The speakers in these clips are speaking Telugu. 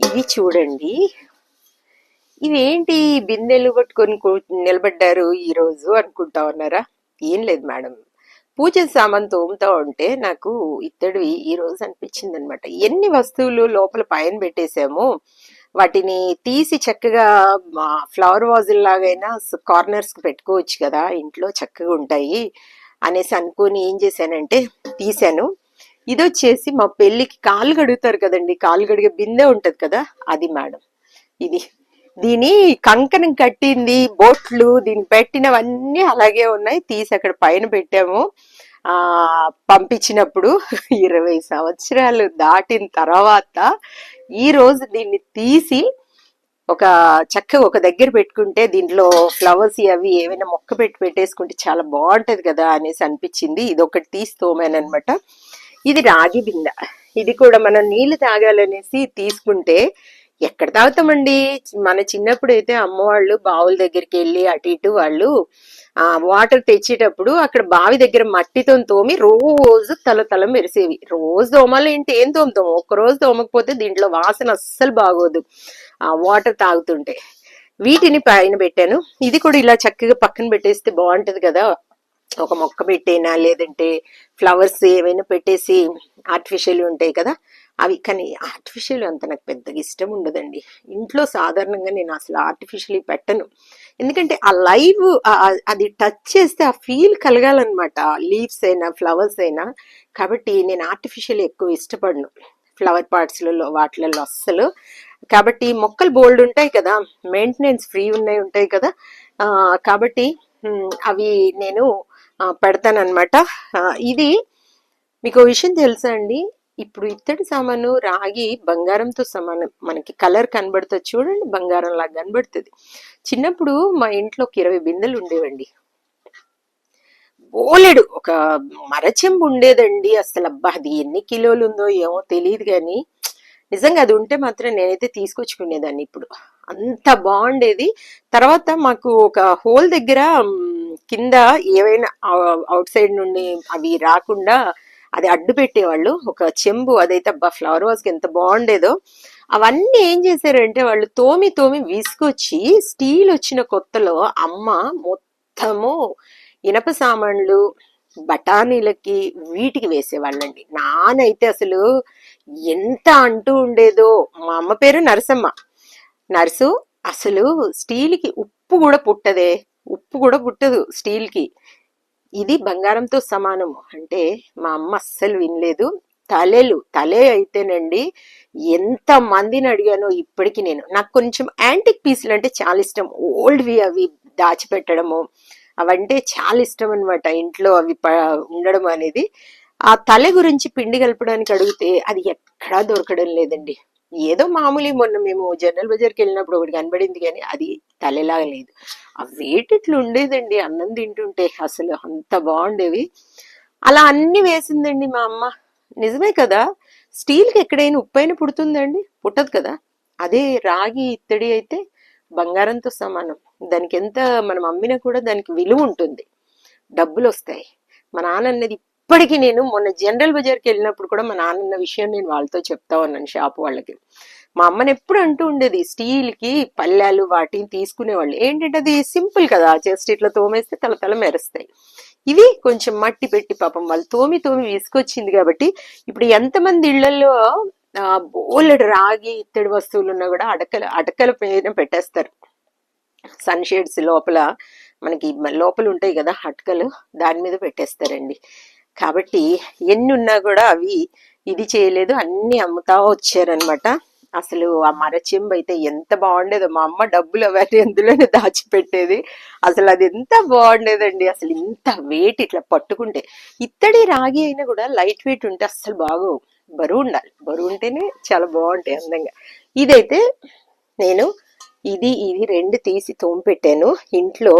ఇవి చూడండి. ఇవేంటి బిందెలు పట్టుకొని నిలబడ్డారు ఈ రోజు అనుకుంటా ఉన్నారా? ఏం లేదు మేడం. పూజ సామాన్ తోముతా ఉంటే నాకు ఇత్తడివి ఈ రోజు అనిపించింది అనమాట ఎన్ని వస్తువులు లోపల పైన పెట్టేశాము వాటిని తీసి చక్కగా ఫ్లవర్ వాజుల లాగైనా కార్నర్స్కి పెట్టుకోవచ్చు కదా ఇంట్లో చక్కగా ఉంటాయి అనేసి అనుకొని ఏం చేశానంటే తీశాను. ఇది వచ్చేసి మా పెళ్ళికి కాలు కడుగుతారు కదండి. కాలు కడిగే బిందె ఉంటది కదా అది మేడం. ఇది దీని కంకణం కట్టింది బోట్లు దీనికి పెట్టినవన్నీ అలాగే ఉన్నాయి. తీసి అక్కడ పైన పెట్టాము. ఆ పంపించినప్పుడు ఇరవై సంవత్సరాలు దాటిన తర్వాత ఈ రోజు దీన్ని తీసి ఒక చక్కగా ఒక దగ్గర పెట్టుకుంటే దీంట్లో ఫ్లవర్స్ అవి ఏమైనా మొక్క పెట్టి పెట్టేసుకుంటే చాలా బాగుంటది కదా అనేసి అనిపించింది. ఇది ఒకటి తీసి తోమానమాట ఇది రాగి బింద. ఇది కూడా మనం నీళ్ళు తాగాలనేసి తీసుకుంటే ఎక్కడ తాగుతామండి? మన చిన్నప్పుడు అయితే అమ్మవాళ్ళు బావుల దగ్గరికి వెళ్ళి అటు ఇటు వాళ్ళు ఆ వాటర్ తెచ్చేటప్పుడు అక్కడ బావి దగ్గర మట్టితో తోమి రోజు తల తల మెరిసేవి. రోజు తోమాలి ఏంటి? ఏం తోముతాము ఒక్క రోజు తోమకపోతే దీంట్లో వాసన అస్సలు బాగోదు ఆ వాటర్ తాగుతుంటే. వీటిని పైన పెట్టాను. ఇది కూడా ఇలా చక్కగా పక్కన పెట్టేస్తే బాగుంటది కదా. ఒక మొక్క పెట్టేనా లేదంటే ఫ్లవర్స్ ఏమైనా పెట్టేసి ఆర్టిఫిషియల్ ఉంటాయి కదా అవి కానీ ఆర్టిఫిషియల్ అంత నాకు పెద్దగా ఇష్టం ఉండదండి. ఇంట్లో సాధారణంగా నేను అసలు ఆర్టిఫిషియల్ పెట్టను. ఎందుకంటే ఆ లైవ్ అది టచ్ చేస్తే ఆ ఫీల్ కలగాలన్నమాట. లీవ్స్ అయినా ఫ్లవర్స్ అయినా. కాబట్టి నేను ఆర్టిఫిషియల్ ఎక్కువ ఇష్టపడను. ఫ్లవర్ పార్ట్స్లలో వాటిలలో అస్సలు. కాబట్టి మొక్కలు బోల్డ్ ఉంటాయి కదా మెయింటెనెన్స్ ఫ్రీ ఉన్నాయి ఉంటాయి కదా. కాబట్టి అవి నేను పెడతానమాట పెడతానన్నమాట. ఇది మీకు విషయం తెలుసా అండి? ఇప్పుడు ఇత్తడి సామాను రాగి బంగారంతో సమానం. మనకి కలర్ కనబడుతుంది చూడండి బంగారం లాగా కనబడుతుంది. చిన్నప్పుడు మా ఇంట్లో ఒక ఇరవై బిందెలు ఉండేవండి. బోలెడు ఒక మరచెంబు ఉండేదండి అసలు. అబ్బా అది ఎన్ని కిలోలు ఉందో ఏమో తెలియదు కానీ నిజంగా అది ఉంటే మాత్రం నేనైతే తీసుకొచ్చుకునేదాన్ని ఇప్పుడు. అంత బాగుండేది. తర్వాత మాకు ఒక హోల్ దగ్గర కింద ఏవైనా అవుట్ సైడ్ నుండి అవి రాకుండా అది అడ్డు పెట్టేవాళ్ళు. ఒక చెంబు అదైతే అబ్బా ఫ్లవర్ వాజ్కి ఎంత బాగుండేదో. అవన్నీ ఏం చేశారంటే వాళ్ళు తోమి తోమి విసుకొచ్చి స్టీల్ వచ్చిన కొత్తలో అమ్మ మొత్తము ఇనప సామాన్లు బఠానీలకి వీటికి వేసేవాళ్ళండి. నానైతే అసలు ఎంత అంటూ ఉండేదో. మా అమ్మ పేరు నరసమ్మ. నర్సు అసలు స్టీల్కి ఉప్పు కూడా పుట్టదే. ఉప్పు కూడా పుట్టదు స్టీల్కి. ఇది బంగారంతో సమానము అంటే మా అమ్మ అస్సలు వినలేదు. తలేలు తలే అయితేనండి ఎంత మందిని అడిగానో ఇప్పటికి నేను. నాకు కొంచెం యాంటిక్ పీసులు అంటే చాలా ఇష్టం. ఓల్డ్వి అవి దాచిపెట్టడము అవంటే చాలా ఇష్టం అనమాట ఇంట్లో అవి ఉండడం అనేది. ఆ తల గురించి పిండి కలపడానికి అడిగితే అది ఎక్కడా దొరకడం లేదండి. ఏదో మామూలు మొన్న మేము జనరల్ బజార్కి వెళ్ళినప్పుడు ఒకటి కనబడింది కానీ అది తలెలాగా లేదు. ఆ వేటి ఇట్లా ఉండేదండి అన్నం తింటుంటే అసలు అంత బాగుండేవి. అలా అన్ని వేసిందండి మా అమ్మ. నిజమే కదా? స్టీల్కి ఎక్కడైనా ఉప్పైన పుడుతుందండి? పుట్టదు కదా? అదే రాగి ఇత్తడి అయితే బంగారంతో సమానం. దానికి ఎంత మనం అమ్మినా కూడా దానికి విలువ ఉంటుంది. డబ్బులు వస్తాయి. మా నాన్న అన్నది ఇప్పటికీ నేను మొన్న జనరల్ బజార్కి వెళ్ళినప్పుడు కూడా మా నాన్న విషయం నేను వాళ్ళతో చెప్తా ఉన్నాను షాప్ వాళ్ళకి. మా అమ్మని ఎప్పుడు అంటూ ఉండేది స్టీల్కి పళ్ళాలు వాటిని తీసుకునేవాళ్ళు. ఏంటంటే అది సింపుల్ కదా జస్ట్ ఇట్లా తోమేస్తే తల తల మెరుస్తాయి. ఇవి కొంచెం మట్టి పెట్టి పాపం వాళ్ళు తోమి తోమి విసుకొచ్చింది కాబట్టి ఇప్పుడు ఎంతమంది ఇళ్ళలో బోలెడు రాగి ఇత్తడి వస్తువులు ఉన్నా కూడా అడకల అడకల పైన పెట్టేస్తారు. సన్ షేడ్స్ లోపల మనకి లోపల ఉంటాయి కదా అటకలు దాని మీద పెట్టేస్తారండి. కాబట్టి ఎన్ని ఉన్నా కూడా అవి ఇది చేయలేదు అన్ని అమ్ముతా వచ్చారనమాట అసలు ఆ మరచెంబు అయితే ఎంత బాగుండేదో. మా అమ్మ డబ్బులు అవన్నీ ఎందులోనే దాచిపెట్టేది. అసలు అది ఎంత బాగుండేదండి. అసలు ఇంత వెయిట్ ఇట్లా పట్టుకుంటే. ఇత్తడి రాగి అయినా కూడా లైట్ వెయిట్ ఉంటే అస్సలు బాగోవు. బరువు ఉండాలి. బరువు ఉంటేనే చాలా బాగుంటాయి అందంగా. ఇదైతే నేను ఇది ఇది రెండు తీసి తోమిపెట్టాను ఇంట్లో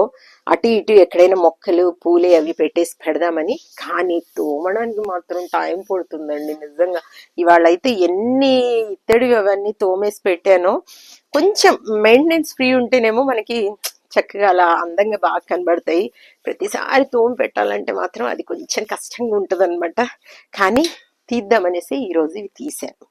అటు ఇటు ఎక్కడైనా మొక్కలు పూలే అవి పెట్టేసి పెడదామని. కానీ తోమడానికి మాత్రం టైం పడుతుందండి నిజంగా. ఇవాళ అయితే ఎన్ని ఇత్తడి అవన్నీ తోమేసి పెట్టానో. కొంచెం మెయింటెనెన్స్ ఫ్రీ ఉంటేనేమో మనకి చక్కగా అలా అందంగా బాగా కనబడతాయి. ప్రతిసారి తోమి పెట్టాలంటే మాత్రం అది కొంచెం కష్టంగా ఉంటుంది కానీ తీద్దామనేసి ఈరోజు ఇవి తీశాను.